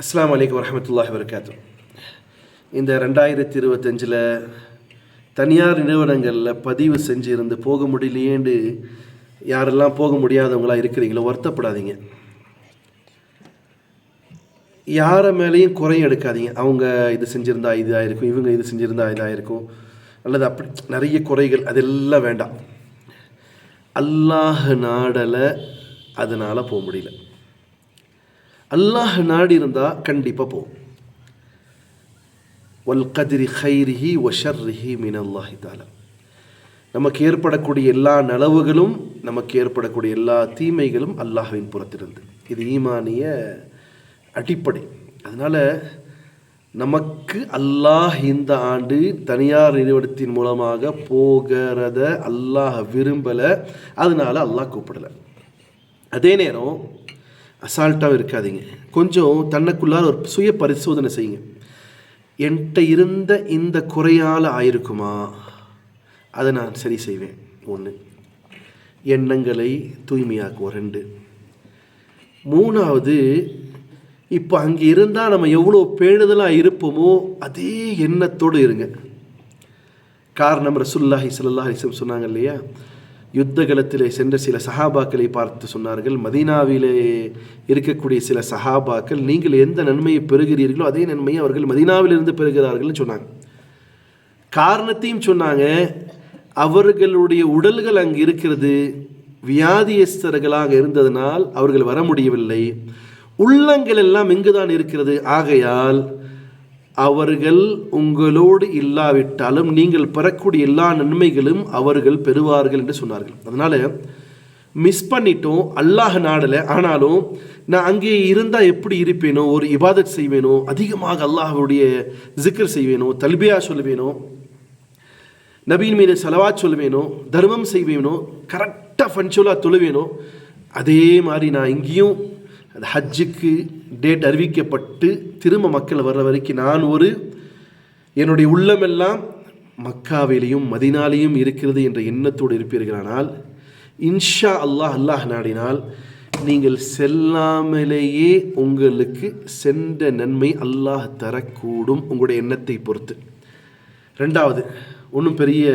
அஸ்லாம் வலைக்கம் வரஹ்மத்துல்லாஹி வரகாத்து இந்த ரெண்டாயிரத்தி இருபத்தஞ்சில் தனியார் நிறுவனங்களில் பதிவு செஞ்சுருந்து போக முடியலையேண்டு யாரெல்லாம் போக முடியாதவங்களா இருக்கிறீங்களோ வருத்தப்படாதீங்க. யாரை மேலேயும் குறையும் எடுக்காதீங்க. அவங்க இது செஞ்சுருந்தா இதாக இருக்கும் இவங்க இது செஞ்சுருந்தா இதாக இருக்கும் அல்லது அப்படி நிறைய குறைகள் அதெல்லாம் வேண்டாம். அல்லாஹ் நாடலை அதனால் போக முடியல. அல்லாஹ் நாடி இருந்தால் கண்டிப்பாக போகும். வல் கதிரி ஹைரிஹி ஒஷர்ரிஹி மின் அல்லாஹி தாலா நமக்கு ஏற்படக்கூடிய எல்லா நலவுகளும் நமக்கு ஏற்படக்கூடிய எல்லா தீமைகளும் அல்லாஹ்வின் புறத்திலிருந்து. இது ஈமானிய அடிப்படை. அதனால் நமக்கு அல்லாஹ் இந்த ஆண்டு தனியார் நிறுவனத்தின் மூலமாக போகிறத அல்லாஹ் விரும்பலை. அதனால் அல்லாஹ் கூப்பிடலை. அதே நேரம் அசால்ட்டாகவும் இருக்காதீங்க. கொஞ்சம் தன்னைக்குள்ளார ஒரு சுய பரிசோதனை செய்யுங்க. என்கிட்ட இருந்த இந்த குறையால் ஆயிருக்குமா? அதை நான் சரி செய்வேன். ஒன்று எண்ணங்களை தூய்மையாக்குவோம். ரெண்டு. மூணாவது இப்போ அங்கே இருந்தால் நம்ம எவ்வளோ பேணுதலாக இருப்போமோ அதே எண்ணத்தோடு இருங்க. காரணம் ரசுல்லாஹி ஸல்லல்லாஹு அலைஹி சொன்னாங்க இல்லையா? யுத்த களத்திலே சென்ற சில சஹாபாக்களை பார்த்து சொன்னார்கள் மதீனாவிலே இருக்கக்கூடிய சில சஹாபாக்கள் நீங்கள் எந்த நன்மையை பெறுகிறீர்களோ அதே நன்மையை அவர்கள் மதீனாவிலிருந்து பெறுகிறார்கள்னு சொன்னாங்க. காரணத்தையும் சொன்னாங்க அவர்களுடைய உடல்கள் அங்கு இருக்கிறது வியாதியஸ்தர்களாக இருந்ததனால் அவர்கள் வர முடியவில்லை. உள்ளங்கள் எல்லாம் இங்குதான் இருக்கிறது. ஆகையால் அவர்கள் உங்களோடு இல்லாவிட்டாலும் நீங்கள் பெறக்கூடிய எல்லா நன்மைகளும் அவர்கள் பெறுவார்கள் என்று சொன்னார்கள். அதனால் மிஸ் பண்ணிட்டோம் அல்லாஹ் நாடலை ஆனாலும் நான் அங்கே இருந்தால் எப்படி இருப்பேனோ ஒரு இபாதத் செய்வேனோ அதிகமாக அல்லாஹுடைய ஜிக்கர் செய்வேனோ தல்பியா சொல்லுவேனோ நபீன் மீது செலவா சொல்லுவேனோ தர்மம் செய்வேனோ கரெக்டாக ஃபன்ஷுவலாக தொழுவேனோ அதே மாதிரி நான் இங்கேயும் அந்த ஹஜ்ஜுக்கு டேட் அறிவிக்கப்பட்டு திரும்ப மக்கள் வர்ற வரைக்கும் நான் ஒரு என்னுடைய உள்ளமெல்லாம் மக்காவிலையும் மதினாலையும் இருக்கிறது என்ற எண்ணத்தோடு இருப்பீர்களானால் இன்ஷா அல்லாஹ் அல்லாஹ் நாடினால் நீங்கள் செல்லாமலேயே உங்களுக்கு சென்ற நன்மை அல்லாஹ் தரக்கூடும் உங்களுடைய எண்ணத்தை பொறுத்து. ரெண்டாவது ஒன்றும் பெரிய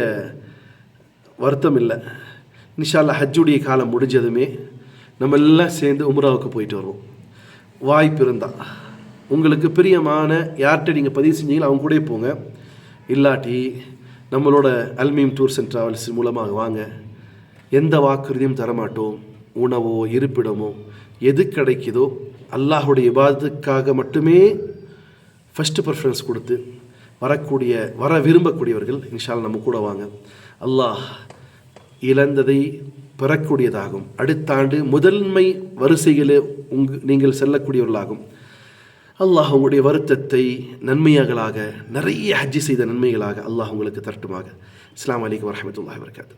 வருத்தம் இல்லை. இன்ஷா அல்லா ஹஜ்ஜுடைய காலம் முடிஞ்சதுமே நம்ம எல்லாம் சேர்ந்து உம்ராவுக்கு போயிட்டு வருவோம். வாய்ப்பு இருந்தால் உங்களுக்கு பிரியமான யார்கிட்ட நீங்கள் பதிவு செஞ்சீங்களோ அவங்க கூட போங்க. இல்லாட்டி நம்மளோட அல்மீம் டூர்ஸ் அண்ட் ட்ராவல்ஸ் மூலமாக வாங்க. எந்த வாக்குறுதியும் தரமாட்டோம். உணவோ இருப்பிடமோ எது கிடைக்குதோ அல்லாஹுடைய இபாதத்துக்காக மட்டுமே ஃபஸ்ட்டு ப்ரிஃபரன்ஸ் கொடுத்து வரக்கூடிய வர விரும்பக்கூடியவர்கள் இன்ஷால் நம்ம கூட வாங்க. அல்லாஹ் இழந்ததை பெறக்கூடியதாகும் அடுத்த ஆண்டு முதன்மை வரிசையில் உங் நீங்கள் செல்லக்கூடியவர்களாகும். அல்லாஹ் உங்களுடைய வருத்தத்தை நன்மையாகளாக நிறைய ஹஜ்ஜி செய்த நன்மைகளாக அல்லாஹ் உங்களுக்கு தரட்டுமாக. இஸ்லாம் வலைக்கம் வரமத்துல்லாஹ் வரகாத்து